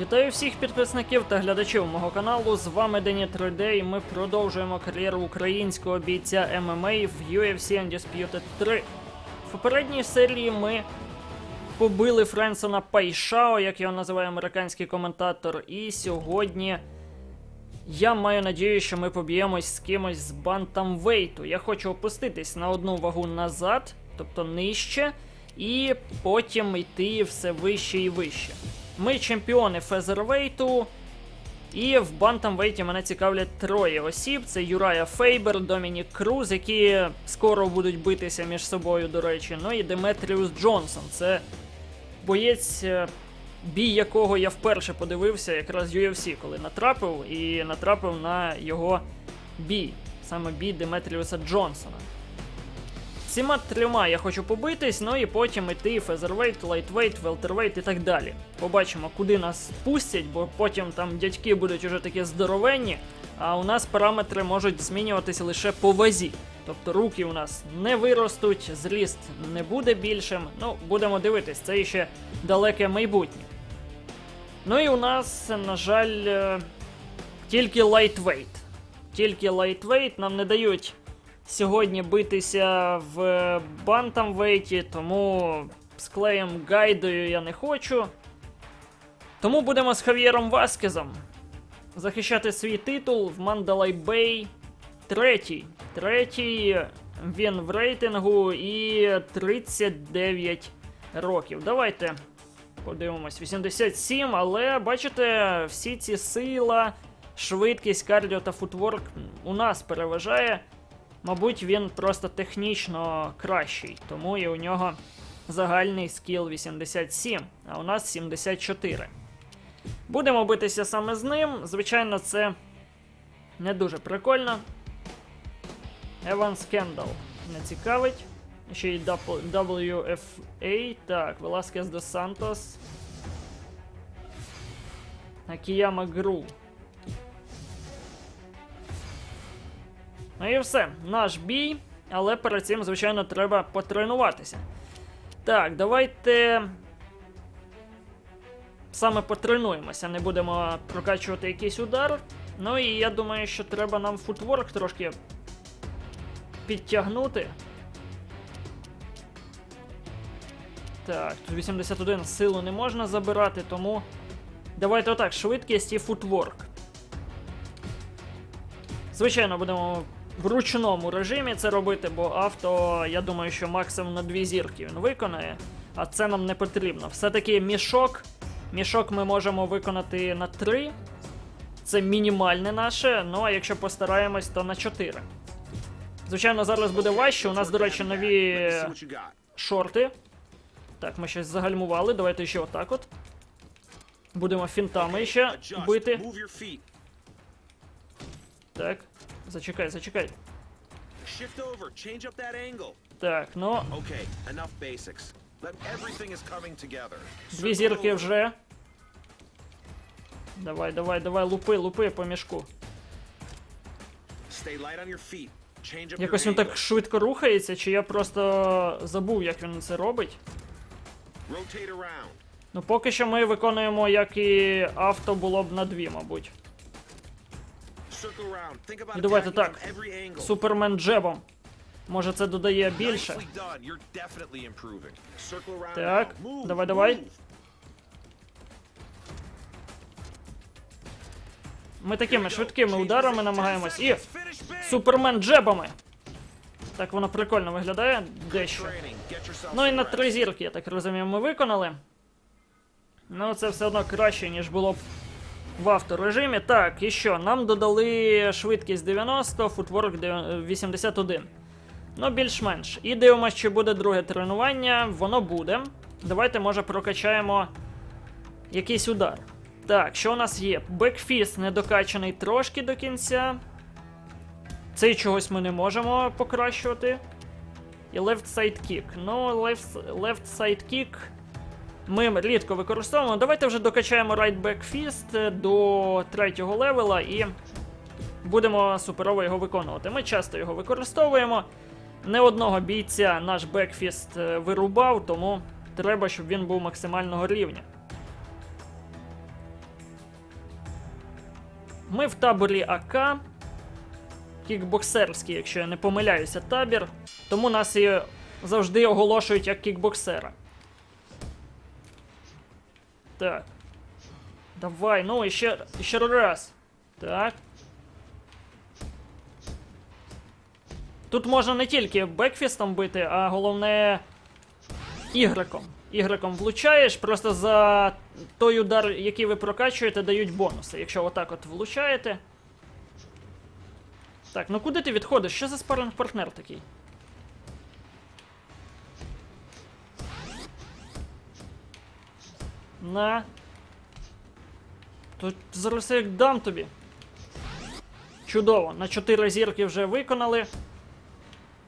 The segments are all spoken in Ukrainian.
Вітаю всіх підписників та глядачів мого каналу. З вами Дені 3D і ми продовжуємо кар'єру українського бійця ММА в UFC Undisputed 3. В попередній серії ми побили Френсона Пайшао, як його називає американський коментатор. І сьогодні я маю надію, що ми поб'ємось з кимось з бантамвейту. Я хочу опуститись на одну вагу назад, тобто нижче, і потім йти все вище і вище. Ми чемпіони фезервейту. І в бантамвейті мене цікавлять троє осіб: це Юрая Фейбер, Домінік Круз, які скоро будуть битися між собою, до речі. Ну і Деметріус Джонсон. Це боєць, е, бій якого я вперше подивився, якраз UFC, коли натрапив, і натрапив на його бій. Саме бій Деметріуса Джонсона. Цими трьома я хочу побитись, ну і потім іти фезервейт, лайтвейт, велтервейт і так далі. Побачимо, куди нас пустять, бо потім там дядьки будуть уже такі здоровенні, а у нас параметри можуть змінюватися лише по вазі. Тобто руки у нас не виростуть, зріст не буде більшим. Ну, будемо дивитись, це ще далеке майбутнє. Ну і у нас, на жаль, е, тільки лайтвейт. Тільки лайтвейт нам не дають сьогодні битися в бантамвейті, тому з клеєм гайдою я не хочу. Тому будемо з Хав'єром Васкезом захищати свій титул в Мандалай Бей. Третій. Третій він в рейтингу і 39 років. Давайте подивимось. 87, але бачите, всі ці сила, швидкість, кардіо та футворк у нас переважає. Мабуть, він просто технічно кращий, тому і у нього загальний скіл 87, а у нас 74. Будемо битися саме з ним. Звичайно, це не дуже прикольно. Еван Скендал не цікавить. Ще й WFA. Так, Веласкес де Сантос. Акіяма Гру. Ну і все, наш бій, але перед цим, звичайно, треба потренуватися. Так, давайте саме потренуємося, не будемо прокачувати якийсь удар. Ну і я думаю, що треба нам футворк трошки підтягнути. Так, тут 81 силу не можна забирати, тому давайте отак, швидкість і футворк. Звичайно, будемо в ручному режимі це робити, бо авто, я думаю, що максимум на дві зірки він виконає, а це нам не потрібно. Все-таки мішок. Мішок ми можемо виконати на 3. Це мінімальне наше, ну а якщо постараємось, то на 4. Звичайно, зараз буде важче. У нас, до речі, нові шорти. Так, ми щось загальмували. Давайте ще отак от. Будемо фінтами ще бити. Так. Зачекай, зачекай. Shift over, change up that angle. Так, ну, Okay, enough basics. Let everything is coming together. дві зірки вже. Давай, давай, давай, лупи, лупи по мішку. Stay light on your feet. Change up Якось він так швидко рухається, чи я просто забув, як він це робить. Rotate around. Ну, поки що ми виконуємо, як і авто було б на дві, мабуть. Давайте так. Супермен джебом. Може це додає більше. Так, давай, давай. Ми такими швидкими ударами намагаємось. І супермен джебами. Так воно прикольно виглядає дещо. Ну і на три зірки, я так розумію, ми виконали. Ну, це все одно краще, ніж було б в авторежимі. Так, і що? Нам додали швидкість 90, футворк 81. Ну, більш-менш. І дивимося, чи буде друге тренування. Воно буде. Давайте, може, прокачаємо якийсь удар. Так, що у нас є? Бекфіст недокачаний трошки до кінця. Цей чогось ми не можемо покращувати. І left side kick. Ну, left, left side ми рідко використовуємо. Давайте вже докачаємо right fist до третього левела і будемо суперово його виконувати. Ми часто його використовуємо. Не одного бійця наш бекфіст вирубав, тому треба, щоб він був максимального рівня. Ми в таборі АК. Кікбоксерський, якщо я не помиляюся, табір. Тому нас і завжди оголошують як кікбоксера. Так. Давай, ну і ще, раз. Так. Тут можна не тільки бекфістом бити, а головне ігреком. Ігреком влучаєш, просто за той удар, який ви прокачуєте, дають бонуси. Якщо отак от влучаєте. Так, ну куди ти відходиш? Що за спаринг партнер такий? На. Тут зараз я як дам тобі. Чудово, на 4 зірки вже виконали.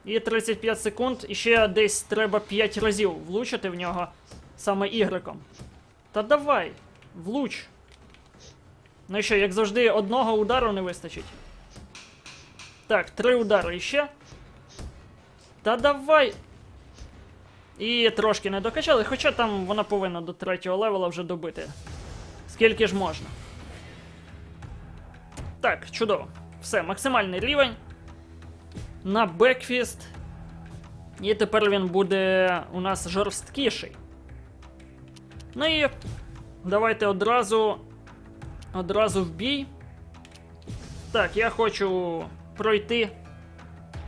І 35 секунд, і ще десь треба 5 разів влучити в нього саме ігреком. Та давай, влуч. Ну і що, як завжди, одного удару не вистачить. Так, три удари іще. Та давай. І трошки не докачали, хоча там вона повинна до третього левела вже добити. Скільки ж можна. Так, чудово. Все, максимальний рівень. На бекфіст. І тепер він буде у нас жорсткіший. Ну і давайте одразу. Одразу в бій. Так, я хочу пройти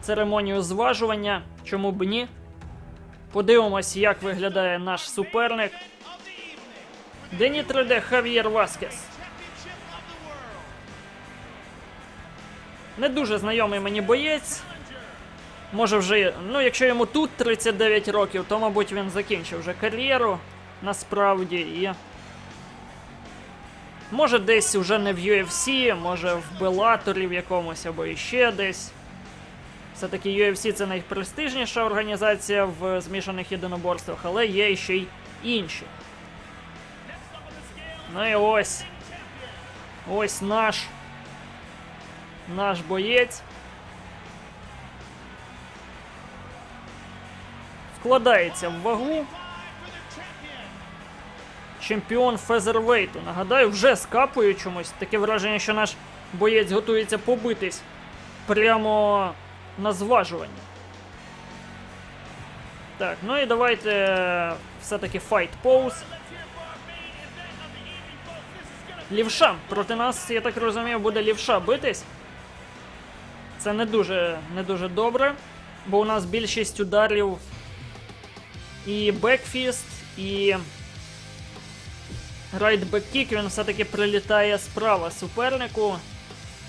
церемонію зважування. Чому б ні? Подивимось, як виглядає наш суперник. Дені 3D Хав'єр Васкес. Не дуже знайомий мені боєць. Може вже, ну якщо йому тут 39 років, то мабуть він закінчив вже кар'єру насправді і. Може десь уже не в UFC, може в Белаторі в якомусь або іще десь. Все-таки UFC це найпрестижніша організація в змішаних єдиноборствах, але є ще й інші. Ну і ось. Ось наш. Наш боєць. Вкладається в вагу. Чемпіон фезервейту. Нагадаю, вже скапує чомусь. Таке враження, що наш боєць готується побитись прямо на зважуванні. Так, ну і давайте все-таки файт поуз. Лівша. Проти нас, я так розумію, буде лівша битись. Це не дуже, не дуже добре, бо у нас більшість ударів і бекфіст, і райдбек-кік, він все-таки прилітає справа супернику.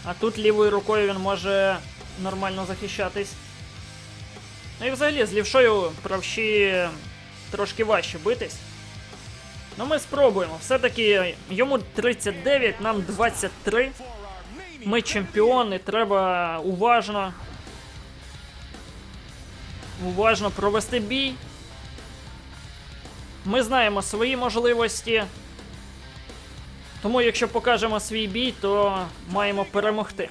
А тут лівою рукою він може нормально захищатись. Ну і взагалі з лівшою правші трошки важче битись. Ну ми спробуємо. Все-таки йому 39, нам 23. Ми чемпіони, треба уважно. Уважно провести бій. Ми знаємо свої можливості. Тому, якщо покажемо свій бій, то маємо перемогти.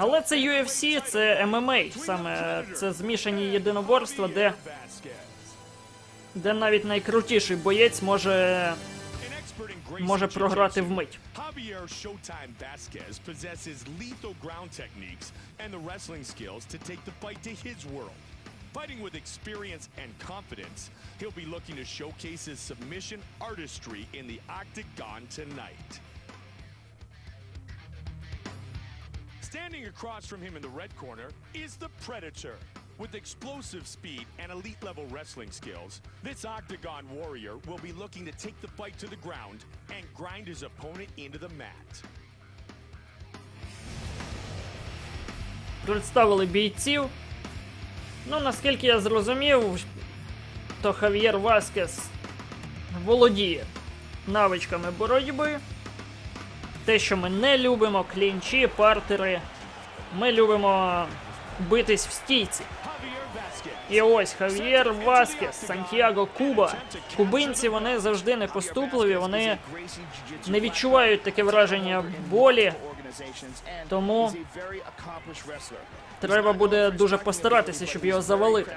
Але це UFC, це MMA, саме це змішані єдиноборства, де, де навіть найкрутіший боєць може, може програти вмить. Fighting with experience and confidence, he'll be looking to showcase his submission artistry in the octagon tonight. Standing across from him in the red corner is the Predator. With explosive speed and elite level wrestling skills, this Octagon warrior will be looking to take the fight to the ground and grind his opponent into the mat. Представили бійців. Ну, наскільки я зрозумів, то Хав'єр Васкес володіє навичками боротьби. Те, що ми не любимо, клінчі, партери. Ми любимо битись в стійці. І ось Хав'єр Васкес, Сантьяго Куба. Кубинці вони завжди непоступливі, вони не відчувають таке враження болі, тому треба буде дуже постаратися, щоб його завалити.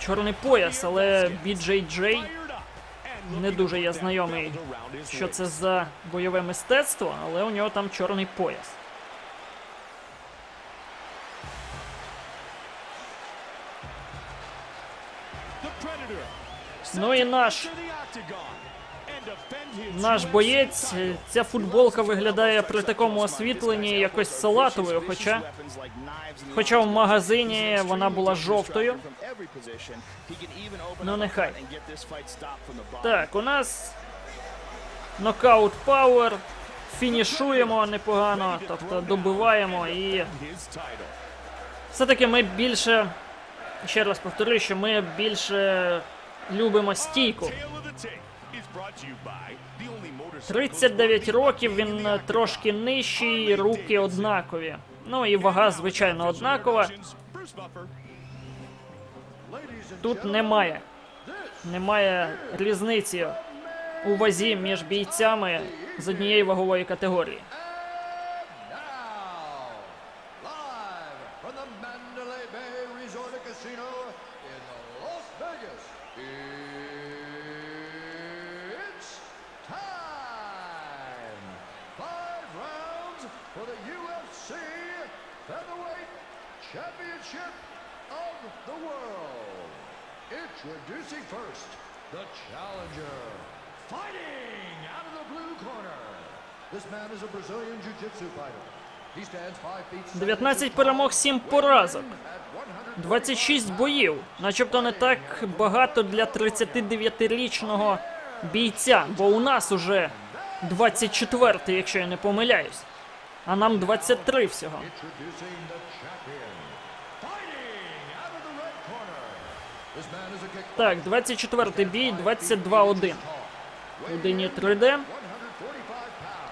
Чорний пояс, але BJJ не дуже я знайомий, що це за бойове мистецтво, але у нього там чорний пояс. Ну і наш наш боєць, е, ця футболка виглядає при такому освітленні якось салатовою, хоча Хоча в магазині вона була жовтою. Ну, нехай. Так, у нас нокаут пауер. Фінішуємо непогано, тобто добиваємо і все-таки ми більше. Ще раз повторюю, що ми більше любимо стійку. 39 років, він е, трошки нижчий, руки однакові. Ну і вага, звичайно, однакова. Тут немає. Немає різниці у вазі між бійцями з однієї вагової категорії. First, the challenger, fighting out of the blue corner. This man is a Brazilian Jiu-Jitsu fighter. He stands 5 feet 19 перемог, 7 поразок. 26 боїв. Начебто не так багато для 39-річного бійця, бо у нас уже 24-й, якщо я не помиляюсь. А нам 23 всього. Introducing the champion. Fighting out of the red corner. This man is a kick Так, 24-й бій, 22-1. У Дині 3D.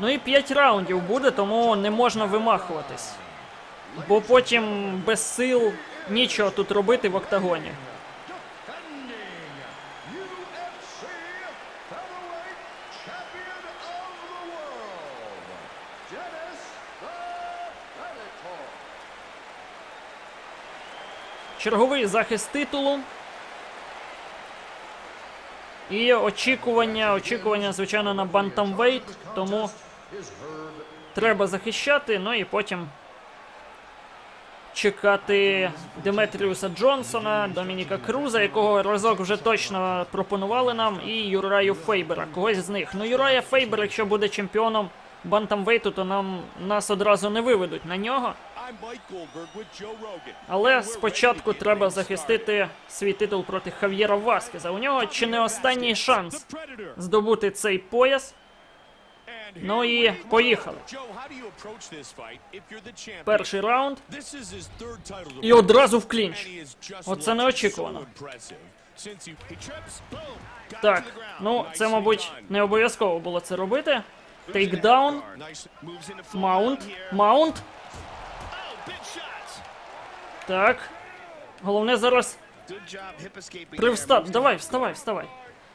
Ну і 5 раундів буде, тому не можна вимахуватись. Бо потім без сил нічого тут робити в октагоні. Черговий захист титулу. І очікування, очікування, звичайно, на бантамвейт, тому треба захищати, ну і потім чекати Деметріуса Джонсона, Домініка Круза, якого разок вже точно пропонували нам, і Юраю Фейбера, когось з них. Ну, Юрая Фейбер, якщо буде чемпіоном бантамвейту, то нам нас одразу не виведуть на нього. Але спочатку треба захистити свій титул проти Хав'єра Васкеза. У нього чи не останній шанс здобути цей пояс. Ну і поїхали. Перший раунд. І одразу в клінч. Оце неочікувано. Так, ну це, мабуть, не обов'язково було це робити. Тейкдаун, маунт, маунт. Так. Головне зараз привстати. Давай, вставай, вставай.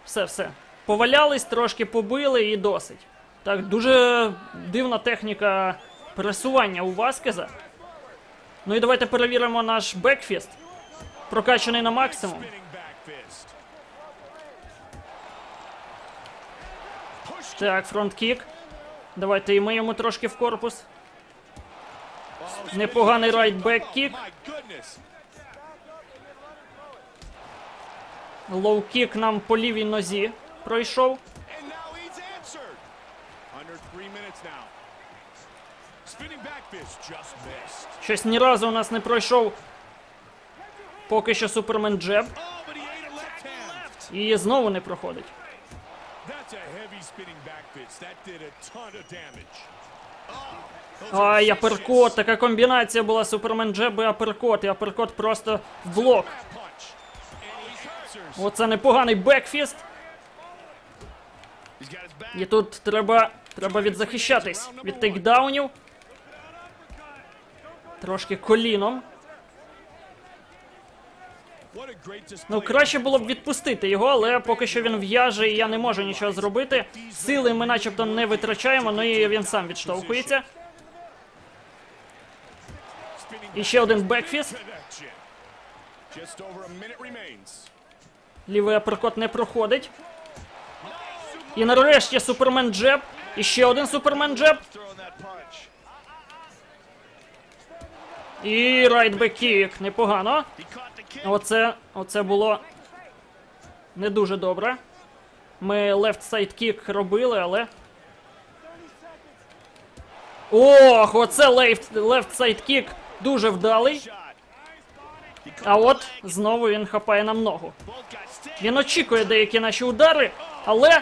Все, все. Повалялись, трошки побили і досить. Так, дуже дивна техніка пересування у Васкеза. Ну і давайте перевіримо наш бекфіст. Прокачаний на максимум. Так, фронт-кік. Давайте і ми йому трошки в корпус. Непоганий райт-бек-кік. Лоу-кік нам по лівій нозі пройшов. Щось ні разу у нас не пройшов. Поки що Супермен Джеб. І знову не проходить. Ай, аперкот, така комбінація була Супермен Джеб і аперкот, і аперкот просто в блок. Оце непоганий бекфіст. І тут треба, треба відзахищатись від тейкдаунів. Трошки коліном. Ну, краще було б відпустити його, але поки що він в'яже і я не можу нічого зробити. Сили ми начебто не витрачаємо, ну і він сам відштовхується. І один бекфіст. Лівий аперкот не проходить. І нарешті супермен джеб. І один супермен джеб. І. Непогано. Caught the kick. Оце, оце було не дуже добре. Ми side kick робили, але. Ох, оце side kick дуже вдалий. А от знову він хапає нам ногу. Він очікує деякі наші удари, але.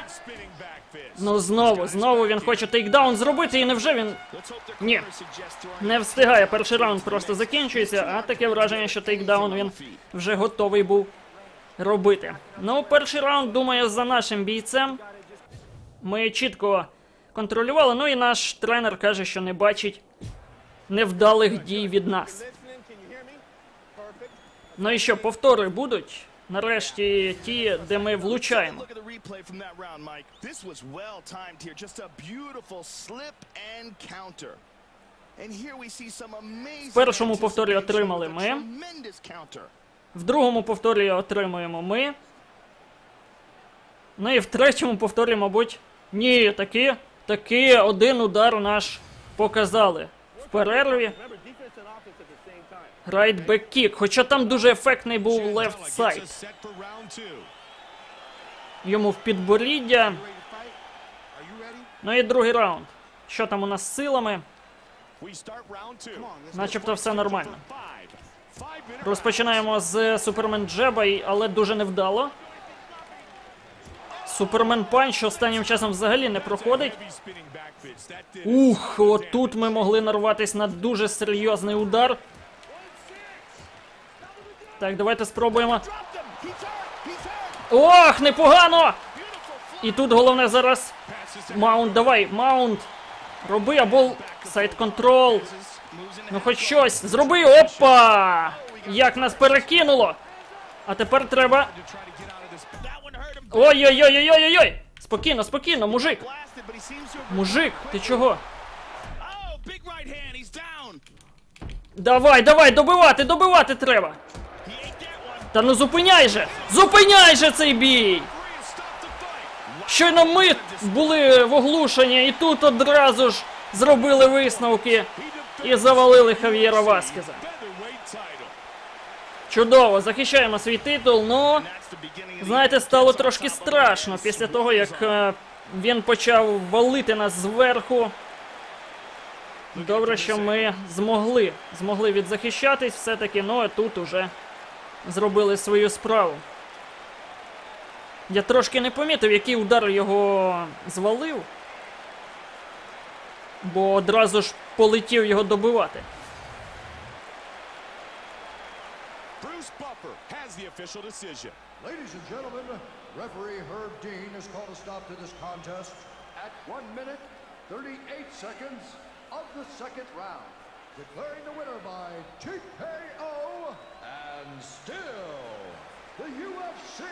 Ну знову, знову він хоче тейкдаун зробити, і невже він Ні. не встигає. Перший раунд просто закінчується, а таке враження, що тейкдаун він вже готовий був робити. Ну, перший раунд, думаю, за нашим бійцем. Ми чітко контролювали. Ну і наш тренер каже, що не бачить невдалих дій від нас. Ну і що, повтори будуть? Нарешті ті, де ми влучаємо. Amazing першому повторі отримали ми. В другому повторі отримуємо ми. Ну і в третьому повторі, мабуть, ні, таки, таки один удар наш показали. Перерві. Right back kick. Хоча там дуже ефектний був round two. Йому в підборіддя. Ну і другий раунд. Що там у нас з силами? Начебто все нормально. Розпочинаємо з Супермен Джеба, але дуже невдало. Супермен Панч останнім часом взагалі не проходить. Ух, отут ми могли нарватися на дуже серйозний удар. Так, давайте спробуємо. Ох, непогано! І тут головне зараз. Маунт, давай, маунт. Роби або сайт контрол. Ну хоч щось. Зроби. Опа! Як нас перекинуло. А тепер треба. Ой-ой-ой-ой-ой-ой! Спокійно, спокійно, мужик. Мужик, ти чого? Давай, давай, добивати, добивати треба. Та ну зупиняй же! Зупиняй же цей бій! Щойно ми були в оглушенні, і тут одразу ж зробили висновки і завалили Хав'єра Васкеза. Чудово, захищаємо свій титул, ну знаєте, стало трошки страшно після того, як е, він почав валити нас зверху. Добре, що ми змогли змогли відзахищатись все-таки, ну а тут уже зробили свою справу. Я трошки не помітив, який удар його звалив, бо одразу ж полетів його добивати. The official decision. Ladies and gentlemen, referee Herb Dean has called a stop to this contest at 1 minute 38 seconds of the second round, declaring the winner by TKO and still the UFC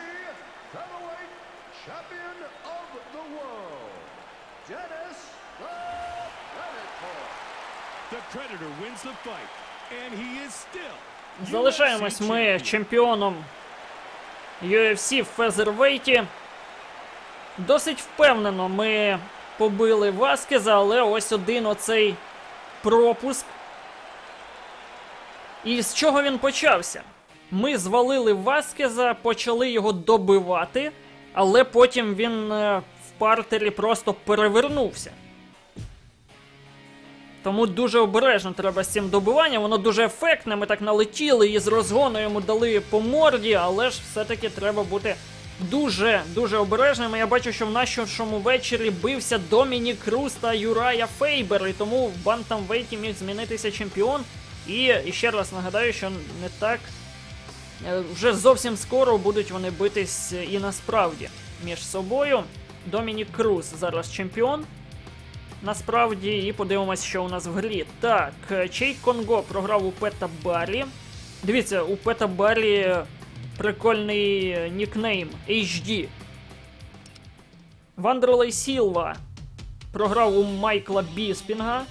featherweight champion of the world, Dennis the Predator. The Predator wins the fight, and he is still Залишаємось ми чемпіоном UFC в Фезервейті. Досить впевнено ми побили Васкеза, але ось один оцей пропуск. І з чого він почався? Ми звалили Васкеза, почали його добивати, але потім він е, в партері просто перевернувся. Тому дуже обережно треба з цим добиванням. Воно дуже ефектне. Ми так налетіли і з розгону йому дали по морді, але ж все-таки треба бути дуже дуже обережним. Я бачу, що в нашому вечорі бився Домінік Круз та Юрая Фейбер, і тому в Бантамвейті міг змінитися чемпіон. І, і ще раз нагадаю, що не так. е, Вже зовсім скоро будуть вони битись і насправді між собою. Домінік Круз зараз чемпіон насправді, і подивимось, що у нас в грі. Так, Чей Конго програв у Пета Барі. Дивіться, у Пета Барі прикольний нікнейм HD. Вандерлей Сілва програв у Майкла Біспінга.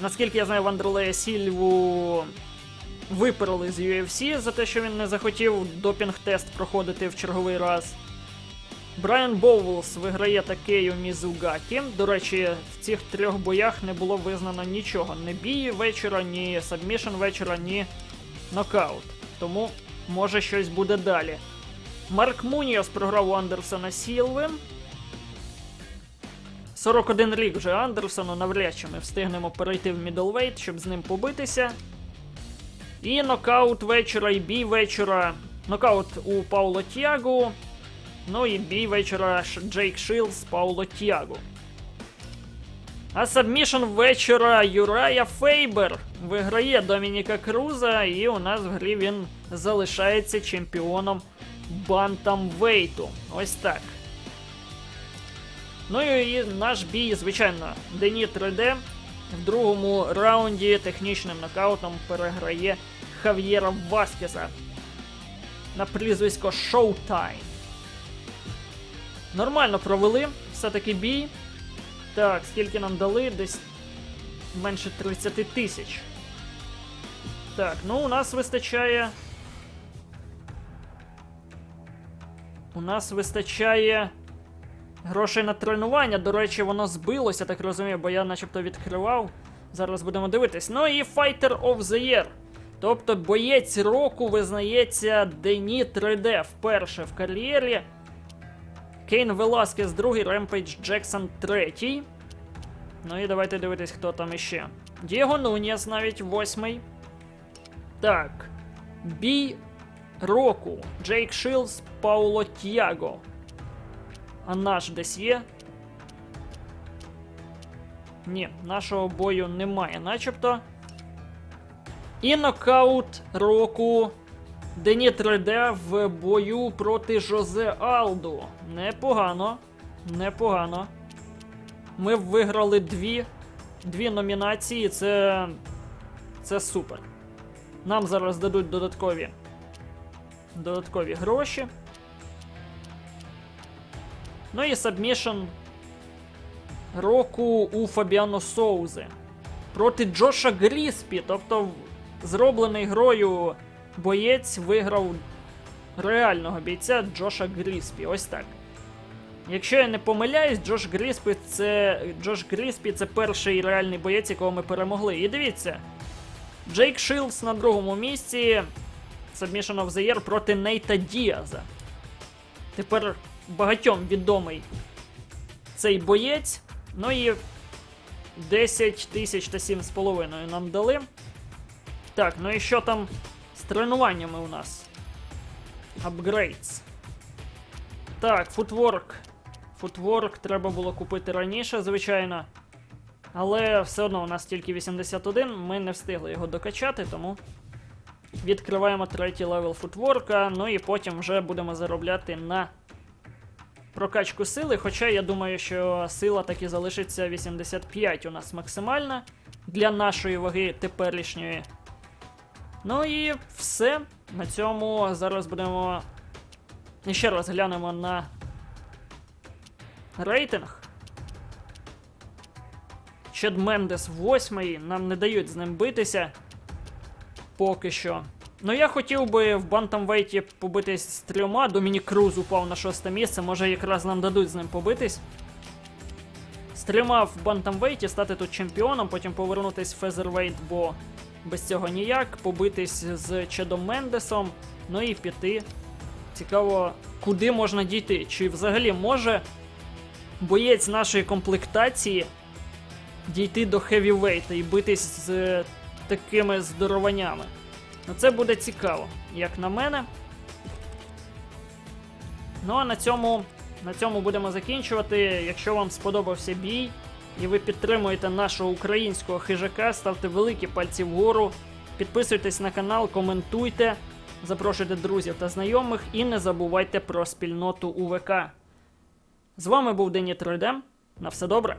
Наскільки я знаю, Вандерлея Сільву виперли з UFC за те, що він не захотів допінг-тест проходити в черговий раз. Брайан Боулс виграє такею Мізугакі. До речі, в цих трьох боях не було визнано нічого. Ні бій вечора, ні сабмішн вечора, ні нокаут. Тому може щось буде далі. Марк Муніос програв у Андерсона Сілви. 41 рік вже Андерсону, навряд чи ми встигнемо перейти в мідлвейт, щоб з ним побитися. І нокаут вечора, і бій вечора. Нокаут у Пауло Тіагу. Ну і бій вечора Джейк Шилз, Пауло Тіагу. А сабмішн вечора Юрая Фейбер виграє Домініка Круза, і у нас в грі він залишається чемпіоном Бантамвейту. Ось так. Ну і наш бій, звичайно, Дені 3D в другому раунді технічним нокаутом переграє Хав'єра Васкеса на прізвисько Showtime. Нормально провели все-таки бій. Так, скільки нам дали? Десь менше 30 тисяч. Так, ну у нас вистачає. У нас вистачає грошей на тренування. До речі, воно збилося, так розумію, бо я начебто відкривав. Зараз будемо дивитись. Ну і Fighter of the Year. Тобто боєць року визнається Дені 3D вперше в кар'єрі. Кейн Веласкес другий, Ремпейдж Джексон третій. Ну і давайте дивитись, хто там іще. Дієго Нуніс навіть восьмий. Так. Бій року. Джейк Шилз, Пауло Тіаго. А наш десь є? Ні, нашого бою немає, начебто. І нокаут року Дені 3D в бою проти Жозе Алду. Непогано. Непогано. Ми виграли дві, дві номінації. Це. Це супер. Нам зараз дадуть додаткові. Додаткові гроші. Ну і сабмішн року у Фабіано Соузи. Проти Джоша Гріспі. Тобто, зроблений грою боєць виграв реального бійця Джоша Гріспі. Ось так. Якщо я не помиляюсь, Джош Гріспі це. Джош Гріспі це перший реальний боєць, якого ми перемогли. І дивіться. Джейк Шилдс на другому місці. Submission of the Year проти Нейта Діаза. Тепер багатьом відомий цей боєць. Ну і 10 тисяч та 7,5 нам дали. Так, ну і що там з тренуваннями у нас? Апгрейдс. Так, футворк. Футворк треба було купити раніше, звичайно. Але все одно у нас тільки 81, ми не встигли його докачати, тому відкриваємо третій левел футворка, ну і потім вже будемо заробляти на прокачку сили. Хоча я думаю, що сила таки залишиться 85 у нас максимальна для нашої ваги теперішньої. Ну і все. На цьому зараз будемо. Ще раз глянемо на рейтинг. Чед Мендес 8 нам не дають з ним битися. Поки що. Ну я хотів би в Бантамвейті побитись з трьома. Домінік Круз упав на шосте місце. Може якраз нам дадуть з ним побитись. З трьома в Бантамвейті стати тут чемпіоном, потім повернутись в Фезервейт, бо без цього ніяк. Побитись з Чедом Мендесом. Ну і піти. Цікаво, куди можна дійти? Чи взагалі може боєць нашої комплектації дійти до хевівейта і битись з такими здорованнями? Ну, це буде цікаво, як на мене. Ну а на цьому, на цьому будемо закінчувати. Якщо вам сподобався бій і ви підтримуєте нашого українського хижака, ставте великі пальці вгору, підписуйтесь на канал, коментуйте, запрошуйте друзів та знайомих і не забувайте про спільноту УВК. З вами був Дені 3D. На все добре.